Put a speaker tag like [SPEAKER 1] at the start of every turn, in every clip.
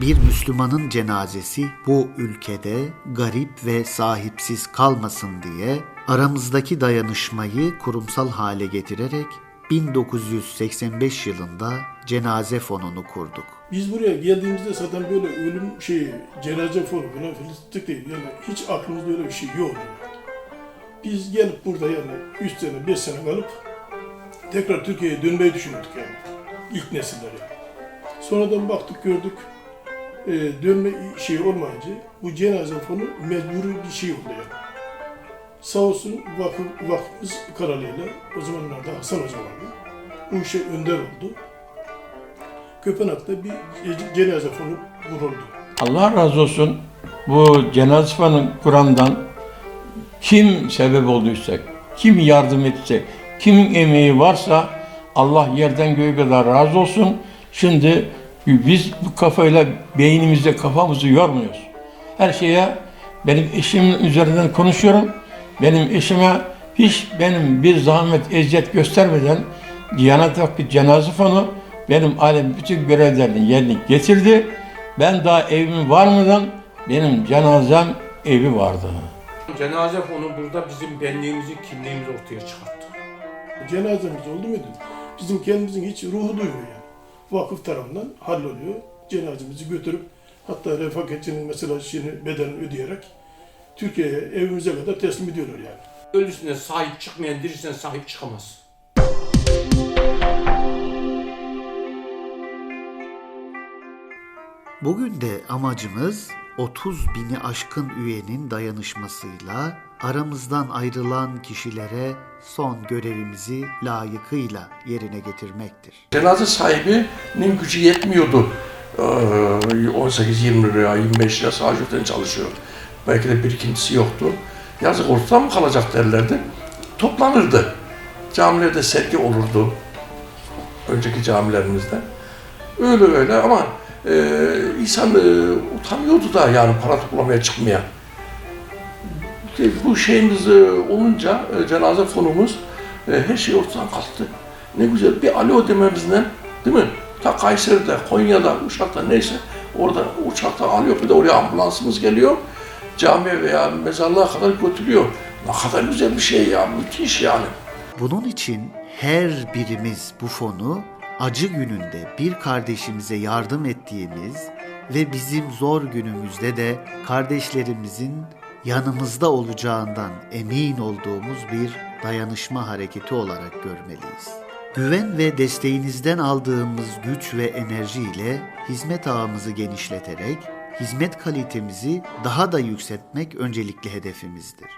[SPEAKER 1] Bir Müslümanın cenazesi bu ülkede garip ve sahipsiz kalmasın diye aramızdaki dayanışmayı kurumsal hale getirerek 1985 yılında cenaze fonunu kurduk.
[SPEAKER 2] Biz buraya geldiğimizde zaten böyle ölüm şeyi, cenaze fonu falan filistik değil. Yani hiç aklımızda öyle bir şey yok. Biz gelip burada yani 3 sene, 5 sene kalıp tekrar Türkiye'ye dönmeyi düşünüyorduk yani. İlk nesiller yani. Sonradan baktık gördük e, dönme şeyi olmayınca bu cenaze fonu mecburi bir şey oldu yani. Sağ olsun vakıf, vakfımız kararıyla o zamanlarda Hasan Hoca vardı. Bu işe önder oldu. Köpenhag'da bir cenaze fonu kuruldu.
[SPEAKER 3] Allah razı olsun bu cenaze fanı Kur'an'dan kim sebep olduysa, kim yardım etse, kimin emeği varsa Allah yerden göğe kadar razı olsun. Şimdi biz bu kafayla beynimizde kafamızı yormuyoruz. Her şeye benim eşimin üzerinden konuşuyorum. Benim eşime hiç benim bir zahmet eziyet göstermeden Diyanet Hakkı Cenaze Fonu benim alem bütün görevlerini yerine getirdi. Ben daha evim varmadan benim cenazem evi vardı.
[SPEAKER 4] Cenaze fonu burada bizim benliğimizi, kimliğimizi ortaya çıkarttı.
[SPEAKER 2] Cenazemiz oldu muydu? Bizim kendimizin hiç ruhu duymuyor yani. Vakıf tarafından halloluyor. Cenazemizi götürüp hatta refakatçinin mesela şeyini bedelini ödeyerek Türkiye'ye evimize kadar teslim ediyorlar yani.
[SPEAKER 4] Ölüsüne sahip çıkmayan dirisine sahip çıkamaz.
[SPEAKER 1] Bugün de amacımız 30 bini aşkın üyenin dayanışmasıyla aramızdan ayrılan kişilere son görevimizi layıkıyla yerine getirmektir.
[SPEAKER 5] Cenaze sahibinin gücü yetmiyordu. Ee, 18-20 lira, 25 lira sağcıktan çalışıyor. Belki de birikintisi yoktu. Yazık ortadan mı kalacak derlerdi. Toplanırdı. Camilerde sergi olurdu. Önceki camilerimizde. Öyle öyle ama e, insan e, utanıyordu da yani para toplamaya çıkmaya. Bu şeyimiz e, olunca e, cenaze fonumuz e, her şey ortadan kalktı. Ne güzel bir alo dememizden değil mi? Ta Kayseri'de, Konya'da, Uşak'ta neyse orada uçakta alıyor bir de oraya ambulansımız geliyor. Camiye veya mezarlığa kadar götürüyor. Ne kadar güzel bir şey ya, müthiş yani.
[SPEAKER 1] Bunun için her birimiz bu fonu acı gününde bir kardeşimize yardım ettiğimiz ve bizim zor günümüzde de kardeşlerimizin yanımızda olacağından emin olduğumuz bir dayanışma hareketi olarak görmeliyiz. Güven ve desteğinizden aldığımız güç ve enerjiyle hizmet ağımızı genişleterek hizmet kalitemizi daha da yükseltmek öncelikli hedefimizdir.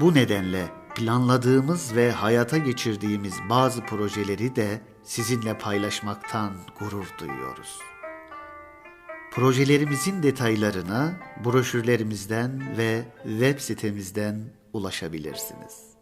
[SPEAKER 1] Bu nedenle planladığımız ve hayata geçirdiğimiz bazı projeleri de sizinle paylaşmaktan gurur duyuyoruz. Projelerimizin detaylarına broşürlerimizden ve web sitemizden ulaşabilirsiniz.